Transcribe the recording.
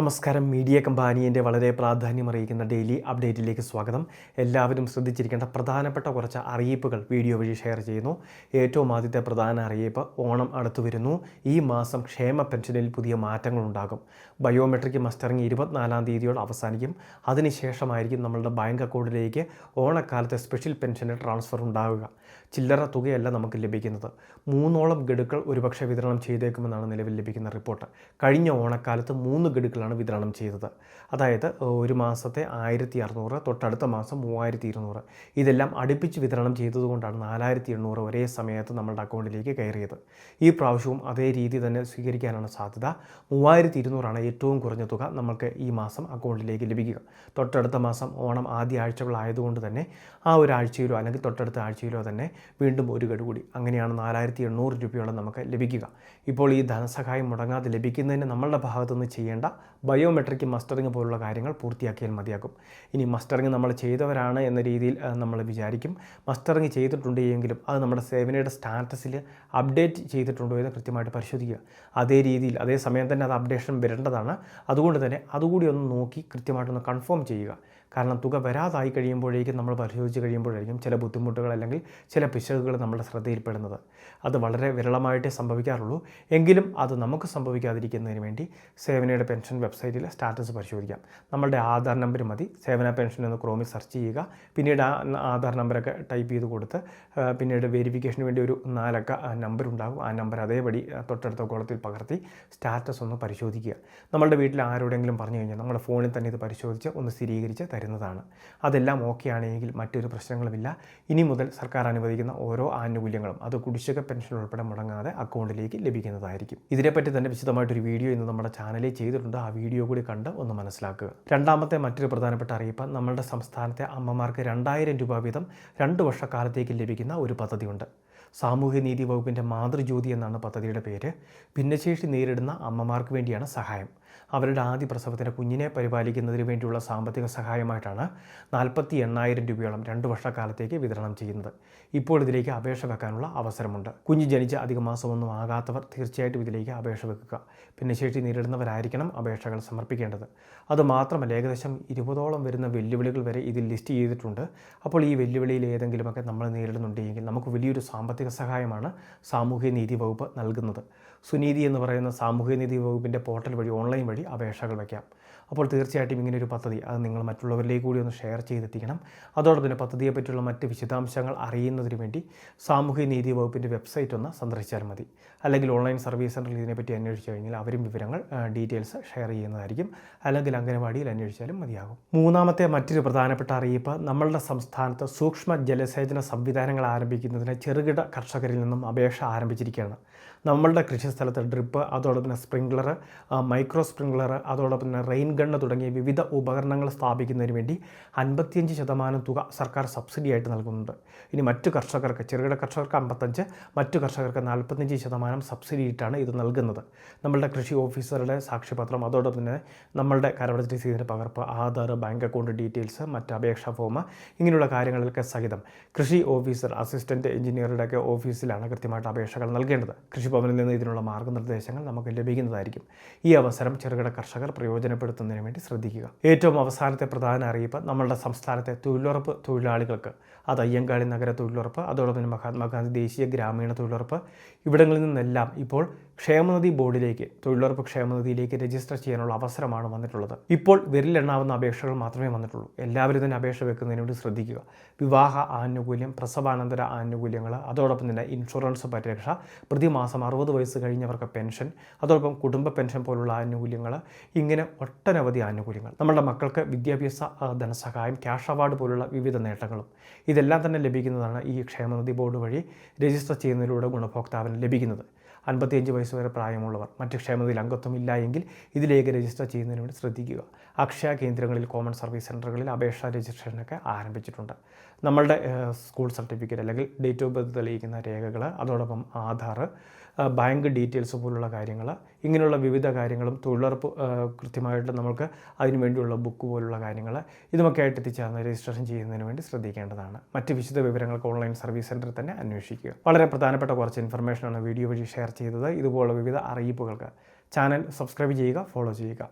നമസ്കാരം. മീഡിയ കമ്പാനിയന്റെ വളരെ പ്രാധാന്യം അറിയിക്കുന്ന ഡെയിലി അപ്ഡേറ്റിലേക്ക് സ്വാഗതം. എല്ലാവരും ശ്രദ്ധിച്ചിരിക്കേണ്ട പ്രധാനപ്പെട്ട കുറച്ച് അറിയിപ്പുകൾ വീഡിയോ വഴി ഷെയർ ചെയ്യുന്നു. ഏറ്റവും ആദ്യത്തെ പ്രധാന അറിയിപ്പ് ഓണം അടുത്തു വരുന്നു. ഈ മാസം ക്ഷേമ പെൻഷനിൽ പുതിയ മാറ്റങ്ങളുണ്ടാകും ബയോമെട്രിക് മസ്റ്ററിംഗ് ഇരുപത്തിനാലാം തീയതിയോട് അവസാനിക്കും. അതിനുശേഷമായിരിക്കും നമ്മളുടെ ബാങ്ക് അക്കൗണ്ടിലേക്ക് ഓണക്കാലത്തെ സ്പെഷ്യൽ പെൻഷന് ട്രാൻസ്ഫർ ഉണ്ടാവുക. ചില്ലറ തുകയല്ല നമുക്ക് ലഭിക്കുന്നത്. മൂന്നോളം ഗഡുക്കൾ ഒരുപക്ഷെ വിതരണം ചെയ്തേക്കുമെന്നാണ് നിലവിൽ ലഭിക്കുന്ന റിപ്പോർട്ട്. കഴിഞ്ഞ ഓണക്കാലത്ത് മൂന്ന് ഗഡുക്കളാണ് വിതരണം ചെയ്തത്. അതായത് ഒരു മാസത്തെ ആയിരത്തി അറുന്നൂറ് തൊട്ടടുത്ത മാസം മൂവായിരത്തി ഇരുന്നൂറ് ഇതെല്ലാം അടുപ്പിച്ച് വിതരണം ചെയ്തതുകൊണ്ടാണ് നാലായിരത്തി എണ്ണൂറ് ഒരേ സമയത്ത് നമ്മളുടെ അക്കൗണ്ടിലേക്ക് കയറിയത്. ഈ പ്രാവശ്യവും അതേ രീതി തന്നെ സ്വീകരിക്കാനാണ് സാധ്യത. മൂവായിരത്തി ഇരുന്നൂറാണ് ഏറ്റവും കുറഞ്ഞ തുക നമുക്ക് ഈ മാസം അക്കൗണ്ടിലേക്ക് ലഭിക്കുക. തൊട്ടടുത്ത മാസം ഓണം ആദ്യ ആഴ്ചകളായതുകൊണ്ട് തന്നെ ആ ഒരു ആഴ്ചയിലോ അല്ലെങ്കിൽ തൊട്ടടുത്ത ആഴ്ചയിലോ തന്നെ വീണ്ടും ഒരു ഗഡു കൂടി. അങ്ങനെയാണ് നാലായിരത്തി എണ്ണൂറ് രൂപയോളം നമുക്ക് ലഭിക്കുക. ഇപ്പോൾ ഈ ധനസഹായം മുടങ്ങാതെ ലഭിക്കുന്നതിന് നമ്മളുടെ ഭാഗത്തുനിന്ന് ചെയ്യേണ്ട ബയോമെട്രിക് മസ്റ്ററിങ് പോലുള്ള കാര്യങ്ങൾ പൂർത്തിയാക്കിയാൽ മതിയാകും. ഇനി മസ്റ്ററിങ് നമ്മൾ ചെയ്തവരാണ് എന്ന രീതിയിൽ നമ്മൾ വിചാരിക്കും. മസ്റ്ററിങ് ചെയ്തിട്ടുണ്ട് എങ്കിലും അത് നമ്മുടെ സേവനയുടെ സ്റ്റാറ്റസിൽ അപ്ഡേറ്റ് ചെയ്തിട്ടുണ്ടോ എന്ന് കൃത്യമായിട്ട് പരിശോധിക്കുക. അതേ രീതിയിൽ അതേ സമയം തന്നെ അത് അപ്ഡേഷൻ വരേണ്ടതാണ്. അതുകൊണ്ട് തന്നെ അതുകൂടി ഒന്ന് നോക്കി കൃത്യമായിട്ടൊന്ന് കൺഫേം ചെയ്യുക. കാരണം തുക വരാതായി കഴിയുമ്പോഴേക്കും നമ്മൾ പരിശോധിച്ച് കഴിയുമ്പോഴായിരിക്കും ചില ബുദ്ധിമുട്ടുകൾ അല്ലെങ്കിൽ ചില പിശകുകൾ നമ്മുടെ ശ്രദ്ധയിൽപ്പെടുന്നത്. അത് വളരെ വിരളമായിട്ടേ സംഭവിക്കാറുള്ളൂ. എങ്കിലും അത് നമുക്ക് സംഭവിക്കാതിരിക്കുന്നതിന് വേണ്ടി സേവനയുടെ പെൻഷൻ വെബ്സൈറ്റിൽ സ്റ്റാറ്റസ് പരിശോധിക്കാം. നമ്മളുടെ ആധാർ നമ്പർ മതി. സേവന പെൻഷൻ എന്ന് ക്രോമിൽ സെർച്ച് ചെയ്യുക. പിന്നീട് ആ ആധാർ നമ്പറൊക്കെ ടൈപ്പ് ചെയ്ത് കൊടുത്ത് പിന്നീട് വെരിഫിക്കേഷന് വേണ്ടി ഒരു നാലക്ക നമ്പർ ഉണ്ടാകും. ആ നമ്പർ അതേപടി തൊട്ടടുത്ത കോളത്തിൽ പകർത്തി സ്റ്റാറ്റസ് ഒന്ന് പരിശോധിക്കുക. നമ്മളുടെ വീട്ടിൽ ആരോടെങ്കിലും പറഞ്ഞു കഴിഞ്ഞാൽ നമ്മുടെ ഫോണിൽ തന്നെ ഇത് പരിശോധിച്ച് ഒന്ന് സ്ഥിരീകരിച്ച് തരുന്നതാണ്. അതെല്ലാം ഓക്കെ ആണെങ്കിൽ മറ്റൊരു പ്രശ്നങ്ങളുമില്ല ഇനി മുതൽ സർക്കാർ അനുവദിക്കുന്ന ഓരോ ആനുകൂല്യങ്ങളും അത് കുടിശ്ശിക പെൻഷൻ ഉൾപ്പെടെ മുടങ്ങാതെ അക്കൗണ്ടിലേക്ക് ലഭിക്കുന്നതായിരിക്കും. ഇതിനെപ്പറ്റി തന്നെ വിശദമായിട്ടൊരു വീഡിയോ ഇന്ന് നമ്മുടെ ചാനലിൽ ചെയ്തിട്ടുണ്ട്. ആ വീഡിയോ കൂടി കണ്ട് ഒന്ന് മനസ്സിലാക്കുക. രണ്ടാമത്തെ മറ്റൊരു പ്രധാനപ്പെട്ട അറിയിപ്പ് നമ്മളുടെ സംസ്ഥാനത്തെ അമ്മമാർക്ക് രണ്ടായിരം രൂപ വീതം രണ്ട് വർഷക്കാലത്തേക്ക് ലഭിക്കുന്ന ഒരു പദ്ധതിയുണ്ട്. സാമൂഹ്യനീതി വകുപ്പിന്റെ മാതൃജ്യോതി എന്നാണ് പദ്ധതിയുടെ പേര്. ഭിന്നശേഷി നേരിടുന്ന അമ്മമാർക്ക് വേണ്ടിയാണ് സഹായം. അവരുടെ ആദ്യ പ്രസവത്തിന്റെ കുഞ്ഞിനെ പരിപാലിക്കുന്നതിന് വേണ്ടിയുള്ള സാമ്പത്തിക സഹായമായിട്ടാണ് നാൽപ്പത്തി എണ്ണായിരം രൂപയോളം രണ്ട് വർഷക്കാലത്തേക്ക് വിതരണം ചെയ്യുന്നത്. ഇപ്പോൾ ഇതിലേക്ക് അപേക്ഷ വെക്കാനുള്ള അവസരമുണ്ട്. കുഞ്ഞ് ജനിച്ച് അധിക മാസമൊന്നും ആകാത്തവർ തീർച്ചയായിട്ടും ഇതിലേക്ക് അപേക്ഷ വെക്കുക. ഭിന്നശേഷി നേരിടുന്നവരായിരിക്കണം അപേക്ഷകൾ സമർപ്പിക്കേണ്ടത്. അതുമാത്രമല്ല ഏകദേശം ഇരുപതോളം വരുന്ന വെല്ലുവിളികൾ വരെ ഇതിൽ ലിസ്റ്റ് ചെയ്തിട്ടുണ്ട്. അപ്പോൾ ഈ വെല്ലുവിളിയിൽ ഏതെങ്കിലുമൊക്കെ നമ്മൾ നേരിടുന്നുണ്ടെങ്കിൽ നമുക്ക് വലിയൊരു സാമ്പത്തിക സഹായമാണ് സാമൂഹ്യനീതി വകുപ്പ് നൽകുന്നത്. സുനീതി എന്ന് പറയുന്ന സാമൂഹ്യനീതി വകുപ്പിന്റെ പോർട്ടൽ വഴി ഓൺലൈൻ വഴി അപേക്ഷകൾ വയ്ക്കാം. അപ്പോൾ തീർച്ചയായിട്ടും ഇങ്ങനെ ഒരു പദ്ധതി അത് നിങ്ങൾ മറ്റുള്ളവരിലേക്ക് കൂടി ഒന്ന് ഷെയർ ചെയ്തെത്തിക്കണം. അതോടൊപ്പം തന്നെ പദ്ധതിയെ പറ്റിയുള്ള മറ്റ് വിശദാംശങ്ങൾ അറിയുന്നതിന് വേണ്ടി സാമൂഹ്യനീതി വകുപ്പിന്റെ വെബ്സൈറ്റ് ഒന്ന് സന്ദർശിച്ചാൽ മതി. അല്ലെങ്കിൽ ഓൺലൈൻ സർവീസ് സെന്ററിൽ ഇതിനെപ്പറ്റി അന്വേഷിച്ച് കഴിഞ്ഞാൽ അവരും വിവരങ്ങൾ ഡീറ്റെയിൽസ് ഷെയർ ചെയ്യുന്നതായിരിക്കും. അല്ലെങ്കിൽ അംഗനവാടിയിൽ അന്വേഷിച്ചാലും മതിയാകും. മൂന്നാമത്തെ മറ്റൊരു പ്രധാനപ്പെട്ട അറിയിപ്പ് നമ്മളുടെ സംസ്ഥാനത്ത് സൂക്ഷ്മ ജലസേചന സംവിധാനങ്ങൾ ആരംഭിക്കുന്നതിന് ചെറുകിട കർഷകരിൽ നിന്നും അപേക്ഷ ആരംഭിച്ചിരിക്കുകയാണ്. നമ്മളുടെ കൃഷിസ്ഥലത്ത് ഡ്രിപ്പ് അതോടൊപ്പം സ്പ്രിംഗ്ലർ മൈക്രോ സ്പ്രിംഗ്ലർ അതോടൊപ്പം റെയിൻ ഗണ്ണ് തുടങ്ങിയ വിവിധ ഉപകരണങ്ങൾ സ്ഥാപിക്കുന്നതിന് വേണ്ടി അൻപത്തിയഞ്ച് ശതമാനം തുക സർക്കാർ സബ്സിഡി ആയിട്ട് നൽകുന്നുണ്ട്. ഇനി മറ്റു കർഷകർക്ക് ചെറുകിട കർഷകർക്ക് അമ്പത്തഞ്ച് മറ്റു കർഷകർക്ക് നാൽപ്പത്തഞ്ച് ശതമാനം സബ്സിഡി ആയിട്ടാണ് ഇത് നൽകുന്നത്. നമ്മളുടെ കൃഷി ഓഫീസറുടെ സാക്ഷ്യപത്രം അതോടൊപ്പം തന്നെ നമ്മളുടെ കരവട രസീതിന്റെ പകർപ്പ് ആധാർ ബാങ്ക് അക്കൗണ്ട് ഡീറ്റെയിൽസ് മറ്റ് അപേക്ഷാ ഫോം ഇങ്ങനെയുള്ള കാര്യങ്ങളിലൊക്കെ സഹിതം കൃഷി ഓഫീസർ അസിസ്റ്റന്റ് എഞ്ചിനീയറുടെ ഒക്കെ ഓഫീസിലാണ് കൃത്യമായിട്ട് അപേക്ഷകൾ നൽകേണ്ടത്. കൃഷിഭവനിൽ നിന്ന് ഇതിനുള്ള മാർഗനിർദ്ദേശങ്ങൾ നമുക്ക് ലഭിക്കുന്നതായിരിക്കും. ഈ അവസരം ചെറുകിട കർഷകർ പ്രയോജനപ്പെടുത്തുന്നതിന് വേണ്ടി ശ്രദ്ധിക്കുക. ഏറ്റവും അവസാനത്തെ പ്രധാന അറിയിപ്പ് നമ്മളുടെ സംസ്ഥാനത്തെ തൊഴിലുറപ്പ് തൊഴിലാളികൾക്ക്. അത് അയ്യങ്കാളി നഗര തൊഴിലുറപ്പ് അതോടൊപ്പം മഹാത്മാഗാന്ധി ദേശീയ ഗ്രാമീണ തൊഴിലുറപ്പ്. ഇവിടങ്ങളിൽ നിന്നെല്ലാം ഇപ്പോൾ ക്ഷേമനിധി ബോർഡിലേക്ക് തൊഴിലുറപ്പ് ക്ഷേമനിധിയിലേക്ക് രജിസ്റ്റർ ചെയ്യാനുള്ള അവസരമാണ് വന്നിട്ടുള്ളത്. ഇപ്പോൾ വിരലെണ്ണാവുന്ന അപേക്ഷകൾ മാത്രമേ വന്നിട്ടുള്ളൂ. എല്ലാവരും തന്നെ അപേക്ഷ വെക്കുന്നതിന് വേണ്ടി ശ്രദ്ധിക്കുക. വിവാഹ ആനുകൂല്യം പ്രസവാനന്തര ആനുകൂല്യങ്ങൾ അതോടൊപ്പം തന്നെ ഇൻഷുറൻസ് പരിരക്ഷ പ്രതിമാസം അറുപത് വയസ്സ് കഴിഞ്ഞവർക്ക് പെൻഷൻ അതോടൊപ്പം കുടുംബ പെൻഷൻ പോലുള്ള ആനുകൂല്യങ്ങൾ ഇങ്ങനെ ഒട്ടനവധി ആനുകൂല്യങ്ങൾ. നമ്മുടെ മക്കൾക്ക് വിദ്യാഭ്യാസ ധനസഹായം ക്യാഷ് അവാർഡ് പോലുള്ള വിവിധ നേട്ടങ്ങളും ഇതെല്ലാം തന്നെ ലഭിക്കുന്നതാണ് ഈ ക്ഷേമനിധി ബോർഡ് വഴി രജിസ്റ്റർ ചെയ്യുന്നതിലൂടെ ഗുണഭോക്താവിന് ലഭിക്കുന്നത്. അൻപത്തിയഞ്ച് വയസ്സ് വരെ പ്രായമുള്ളവർ. മറ്റ് ക്ഷേമതയിൽ അംഗത്വം ഇല്ല എങ്കിൽ ഇതിലേക്ക് രജിസ്റ്റർ ചെയ്യുന്നതിന് വേണ്ടി ശ്രദ്ധിക്കുക. അക്ഷയ കേന്ദ്രങ്ങളിൽ കോമൺ സർവീസ് സെന്ററുകളിൽ അപേക്ഷാ രജിസ്ട്രേഷനൊക്കെ ആരംഭിച്ചിട്ടുണ്ട്. നമ്മളുടെ സ്കൂൾ സർട്ടിഫിക്കറ്റ് അല്ലെങ്കിൽ ഡേറ്റ് ഓഫ് ബർത്ത് തെളിയിക്കുന്ന രേഖകൾ അതോടൊപ്പം ആധാർ ബാങ്ക് ഡീറ്റെയിൽസ് പോലുള്ള കാര്യങ്ങൾ ഇങ്ങനെയുള്ള വിവിധ കാര്യങ്ങളും തൊഴിലുറപ്പ് കൃത്യമായിട്ട് നമുക്ക് അതിനു വേണ്ടിയുള്ള ബുക്ക് പോലുള്ള കാര്യങ്ങൾ ഇതുമൊക്കെ ആയിട്ട് എത്തിച്ചേർന്ന് രജിസ്ട്രേഷൻ ചെയ്യുന്നതിന് വേണ്ടി ശ്രദ്ധിക്കേണ്ടതാണ്. മറ്റ് വിശദ വിവരങ്ങൾക്ക് ഓൺലൈൻ സർവീസ് സെന്ററിൽ തന്നെ അന്വേഷിക്കുക. വളരെ പ്രധാനപ്പെട്ട കുറച്ച് ഇൻഫർമേഷനാണ് വീഡിയോ വഴി ഷെയർ ചെയ്തത്. ഇതുപോലുള്ള വിവിധ അറിയിപ്പുകൾക്ക് ചാനൽ സബ്സ്ക്രൈബ് ചെയ്യുക ഫോളോ ചെയ്യുക.